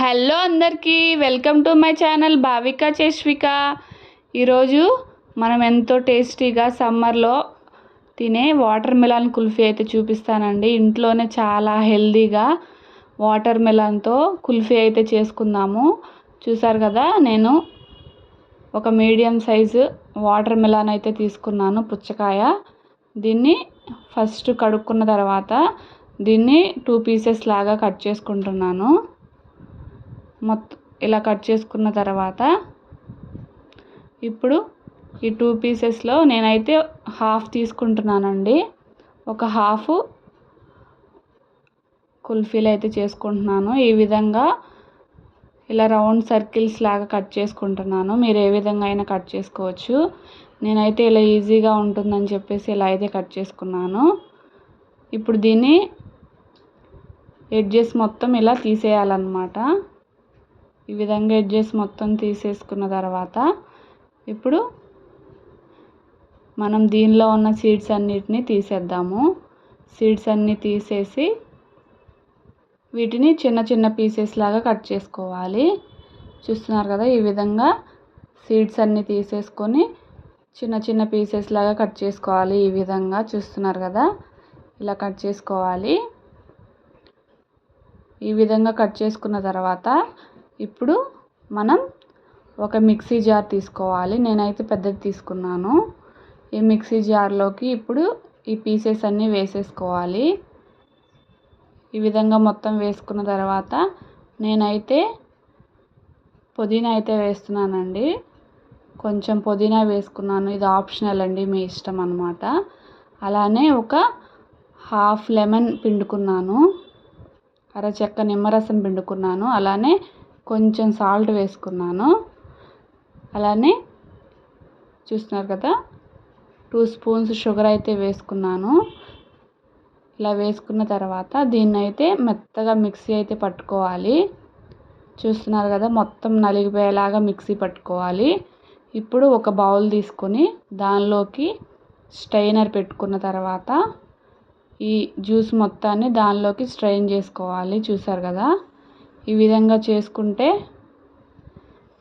Hello అందరికీ welcome to my channel Bhavika Cheshvika. ఈరోజు మనం ఎంతో టేస్టీగా సమ్మర్లో తినే వాటర్ మిలాన్ కుల్ఫీ అయితే చూపిస్తానండి. ఇంట్లోనే చాలా హెల్దీగా వాటర్ మిలాన్తో కుల్ఫీ అయితే చేసుకుందాము. చూసారు కదా నేను ఒక మీడియం సైజు వాటర్ మిలాన్ అయితే తీసుకున్నాను పుచ్చకాయ. దీన్ని ఫస్ట్ కడుక్కున్న తర్వాత దీన్ని టూ పీసెస్ లాగా కట్ చేసుకుంటున్నాను. మొత్తం ఇలా కట్ చేసుకున్న తర్వాత ఇప్పుడు ఈ టూ పీసెస్లో నేనైతే హాఫ్ తీసుకుంటున్నానండి. ఒక హాఫ్ కుల్ఫీలు అయితే చేసుకుంటున్నాను. ఈ విధంగా ఇలా రౌండ్ సర్కిల్స్ లాగా కట్ చేసుకుంటున్నాను. మీరు ఏ విధంగా అయినా కట్ చేసుకోవచ్చు. నేనైతే ఇలా ఈజీగా ఉంటుందని చెప్పేసి ఇలా అయితే కట్ చేసుకున్నాను. ఇప్పుడు దీన్ని ఎడ్జెస్ మొత్తం ఇలా తీసేయాలన్నమాట. ఈ విధంగా ఎడ్జెస్ మొత్తం తీసేసుకున్న తర్వాత ఇప్పుడు మనం దీనిలో ఉన్న సీడ్స్ అన్నిటిని తీసేద్దాము. సీడ్స్ అన్నీ తీసేసి వీటిని చిన్న చిన్న పీసెస్ లాగా కట్ చేసుకోవాలి. చూస్తున్నారు కదా ఈ విధంగా సీడ్స్ అన్నీ తీసేసుకొని చిన్న చిన్న పీసెస్ లాగా కట్ చేసుకోవాలి. ఈ విధంగా చూస్తున్నారు కదా ఇలా కట్ చేసుకోవాలి. ఈ విధంగా కట్ చేసుకున్న తర్వాత ఇప్పుడు మనం ఒక మిక్సీ జార్ తీసుకోవాలి. నేనైతే పెద్దది తీసుకున్నాను. ఈ మిక్సీ జార్లోకి ఇప్పుడు ఈ పీసెస్ అన్నీ వేసేసుకోవాలి. ఈ విధంగా మొత్తం వేసుకున్న తర్వాత నేనైతే పుదీనా అయితే వేస్తున్నానండి. కొంచెం పుదీనా వేసుకున్నాను. ఇది ఆప్షనల్ అండి మీ ఇష్టం అనమాట అలానే ఒక హాఫ్ లెమన్ పిండుకున్నాను. అరచెక్క నిమ్మరసం పిండుకున్నాను. అలానే కొంచెం సాల్ట్ వేసుకున్నాను. అలానే చూస్తున్నారు కదా టూ స్పూన్స్ షుగర్ అయితే వేసుకున్నాను. ఇలా వేసుకున్న తర్వాత దీన్ని అయితే మెత్తగా మిక్సీ అయితే పట్టుకోవాలి. చూస్తున్నారు కదా మొత్తం నలిగిపోయేలాగా మిక్సీ పట్టుకోవాలి. ఇప్పుడు ఒక బౌల్ తీసుకొని దానిలోకి స్ట్రైనర్ పెట్టుకున్న తర్వాత ఈ జ్యూస్ మొత్తాన్ని దానిలోకి స్ట్రెయిన్ చేసుకోవాలి. చూసారు కదా? ఈ విధంగా చేసుకుంటే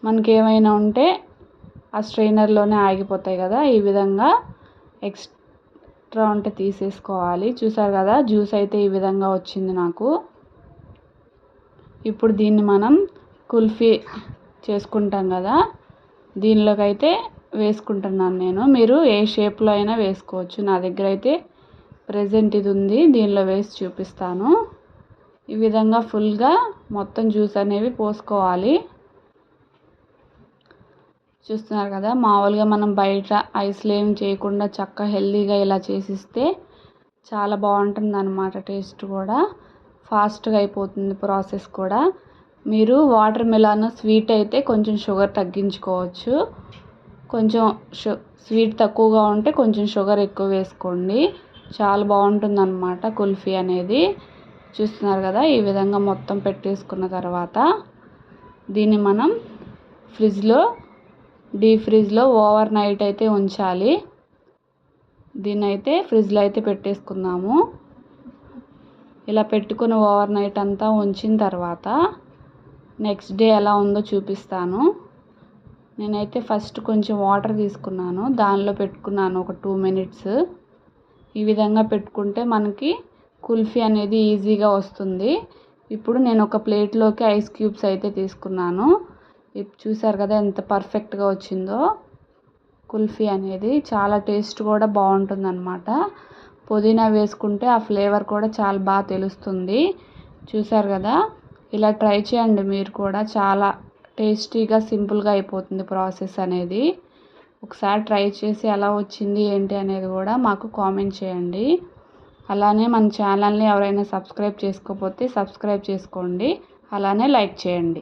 మనకి ఏమైనా ఉంటే ఆ స్ట్రైనర్లోనే ఆగిపోతాయి కదా. ఈ విధంగా ఎక్స్ట్రా ఉంటే తీసేసుకోవాలి. చూసారు కదా జ్యూస్ అయితే ఈ విధంగా వచ్చింది నాకు. ఇప్పుడు దీన్ని మనం కుల్ఫీ చేసుకుంటాం కదా. దీనిలోకి అయితే వేసుకుంటున్నాను నేను. మీరు ఏ షేప్లో అయినా వేసుకోవచ్చు. నా దగ్గర అయితే ప్రజెంట్ ఇది ఉంది. దీనిలో వేసి చూపిస్తాను. ఈ విధంగా ఫుల్గా మొత్తం జ్యూస్ అనేవి పోసుకోవాలి. చూస్తున్నారు కదా మామూలుగా మనం బయట ఐస్లు ఏం చేయకుండా చక్క హెల్తీగా ఇలా చేసిస్తే చాలా బాగుంటుంది అనమాట టేస్ట్ కూడా. ఫాస్ట్గా అయిపోతుంది ప్రాసెస్ కూడా. మీరు వాటర్ మిలాన్ స్వీట్ అయితే కొంచెం షుగర్ తగ్గించుకోవచ్చు. కొంచెం షు స్వీట్ తక్కువగా ఉంటే కొంచెం షుగర్ ఎక్కువ వేసుకోండి. చాలా బాగుంటుంది అనమాట కుల్ఫీ అనేది. చూస్తున్నారు కదా ఈ విధంగా మొత్తం పెట్టేసుకున్న తర్వాత దీన్ని మనం ఫ్రిడ్జ్లో డీప్ ఫ్రిడ్జ్లో ఓవర్ నైట్ అయితే ఉంచాలి. దీన్ని అయితే ఫ్రిడ్జ్లో అయితే పెట్టేసుకుందాము. ఇలా పెట్టుకుని ఓవర్ నైట్ అంతా ఉంచిన తర్వాత నెక్స్ట్ డే ఎలా ఉందో చూపిస్తాను. నేనైతే ఫస్ట్ కొంచెం వాటర్ తీసుకున్నాను. దానిలో పెట్టుకున్నాను ఒక టూ మినిట్స్. ఈ విధంగా పెట్టుకుంటే మనకి కుల్ఫీ అనేది ఈజీగా వస్తుంది. ఇప్పుడు నేను ఒక ప్లేట్లోకి ఐస్ క్యూబ్స్ అయితే తీసుకున్నాను. చూసారు కదా ఎంత పర్ఫెక్ట్గా వచ్చిందో. కుల్ఫీ అనేది చాలా టేస్ట్ కూడా బాగుంటుందన్నమాట. పుదీనా వేసుకుంటే ఆ ఫ్లేవర్ కూడా చాలా బాగా తెలుస్తుంది. చూసారు కదా? ఇలా ట్రై చేయండి మీరు కూడా. చాలా టేస్టీగా సింపుల్గా అయిపోతుంది ప్రాసెస్ అనేది. ఒకసారి ట్రై చేసి ఎలా వచ్చింది ఏంటి అనేది కూడా మాకు కామెంట్ చేయండి. అలానే మన ఛానల్ని ఎవరైనా సబ్స్క్రైబ్ చేసుకోకపోతే సబ్స్క్రైబ్ చేసుకోండి. అలానే లైక్ చేయండి.